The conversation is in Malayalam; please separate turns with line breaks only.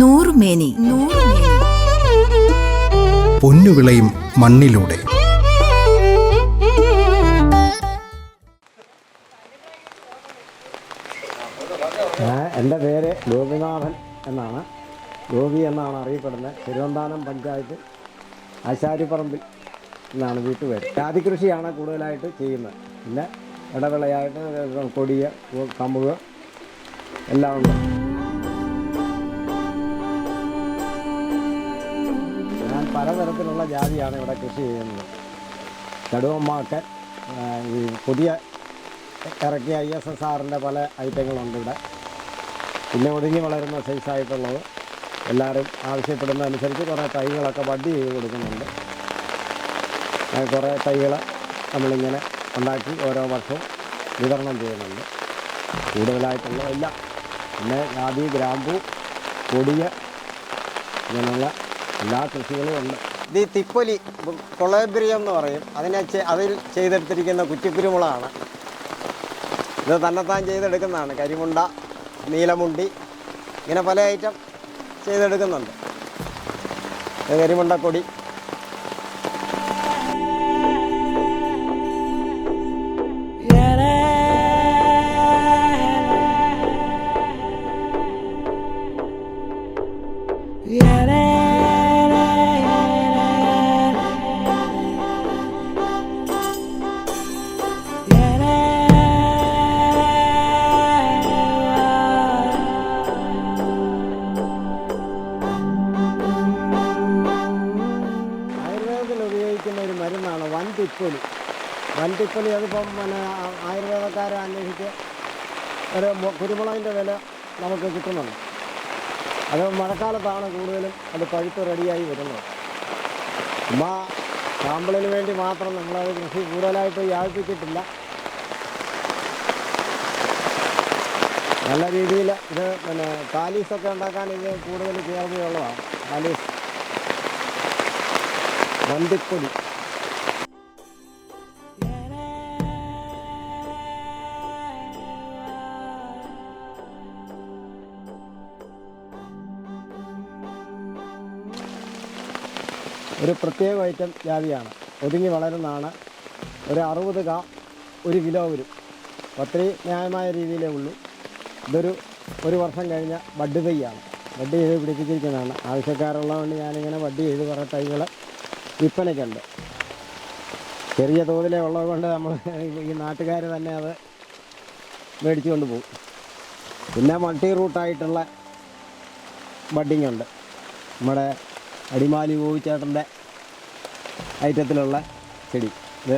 നൂറുമേനി
പൊന്നുവിളയും മണ്ണിലൂടെ.
എന്റെ പേര് ഗോപിനാഥൻ എന്നാണ്. ഗോപി എന്നാണ് അറിയപ്പെടുന്നത്. തിരുവന്താനം പഞ്ചായത്ത് ആശാരിപ്പറമ്പിൽ എന്നാണ് വീട്ടുപേര്. ജാതി കൃഷിയാണ് കൂടുതലായിട്ട് ചെയ്യുന്നത്. പിന്നെ ഇടവിളയായിട്ട് കൊടിയ കമുക് എല്ലാം ഉണ്ട്. പലതരത്തിലുള്ള ജാതിയാണ് ഇവിടെ കൃഷി ചെയ്യുന്നത്. കടുവമ്മാക്കൻ ഈ പുതിയ ഇറക്കിയ ഐ എസ് എസ് ആറിന്റെ പല ഐറ്റങ്ങളുണ്ട് ഇവിടെ. പിന്നെ ഒതുങ്ങി വളരുന്ന സൈസായിട്ടുള്ളത് എല്ലാവരും ആവശ്യപ്പെടുന്ന അനുസരിച്ച് കുറേ തൈകളൊക്കെ ബഡ് ചെയ്ത് കൊടുക്കുന്നുണ്ട്. കുറേ തൈകൾ നമ്മളിങ്ങനെ ഉണ്ടാക്കി ഓരോ വർഷവും വിതരണം ചെയ്യുന്നുണ്ട്. കൂടുതലായിട്ടുള്ളതല്ല. പിന്നെ ജാതി ഗ്രാമ്പു കൊടിയ ഇങ്ങനെയുള്ള എല്ലാ കൃഷികളും ഉണ്ട്. ഈ തിപ്പൊലി കൊളേബ്രിയം എന്ന് പറയും. അതിനെ അതിൽ ചെയ്തെടുത്തിരിക്കുന്ന കുറ്റിക്കുരുമുളകാണ്. ഇത് തന്നെത്താൻ ചെയ്തെടുക്കുന്നതാണ്. കരിമുണ്ട നീലമുണ്ടി ഇങ്ങനെ പല ഐറ്റം ചെയ്തെടുക്കുന്നുണ്ട്. കരിമുണ്ടക്കൊടി വണ്ടിപ്പൊലി. തിപ്പൊലി അതിപ്പം പിന്നെ ആയുർവേദക്കാരെ അന്വേഷിച്ച് ഒരു കുരുമുളകിന്റെ വില നമുക്ക് കിട്ടുന്നുണ്ട്. അത് മഴക്കാലത്താണ് കൂടുതലും അത് പഴുത്ത് റെഡിയായി വരുന്നത്. ചുമ്മാ സാമ്പിളിന് വേണ്ടി മാത്രം നമ്മളത് കൃഷി കൂടുതലായിട്ട് വ്യാപിപ്പിച്ചിട്ടില്ല. നല്ല രീതിയിൽ ഇത് പിന്നെ കാലീസൊക്കെ ഉണ്ടാക്കാൻ ഇത് കൂടുതൽ ചേർന്നയുള്ളതാണ് കാലീസ് വണ്ടിപ്പൊടി ഒരു പ്രത്യേക ഐറ്റം ജാതിയാണ്. ഒതുങ്ങി വളരുന്നതാണ്. ഒരു അറുപത് കാ ഒരു കിലോ വരും. ഒത്തിരി ന്യായമായ രീതിയിലേ ഉള്ളൂ. ഇതൊരു ഒരു വർഷം കഴിഞ്ഞ ബഡ് തൈയാണ് ബഡ് ചെയ്ത് പിടിപ്പിച്ചിരിക്കുന്നതാണ്. ആവശ്യക്കാരുള്ളതുകൊണ്ട് ഞാനിങ്ങനെ ബഡ് ചെയ്ത് കുറേ തൈകൾ വിൽപ്പനയ്ക്കുണ്ട്. ചെറിയ തോതിലേ ഉള്ളത് കൊണ്ട് നമ്മൾ ഈ നാട്ടുകാർ തന്നെ അത് മേടിച്ചു കൊണ്ടുപോകും പിന്നെ മൾട്ടി റൂട്ടായിട്ടുള്ള ബഡിങ് ഉണ്ട് നമ്മുടെ അടിമാലി ഗോപിച്ചേട്ടന്റെ ഐറ്റത്തിലുള്ള ചെടി. ഇത്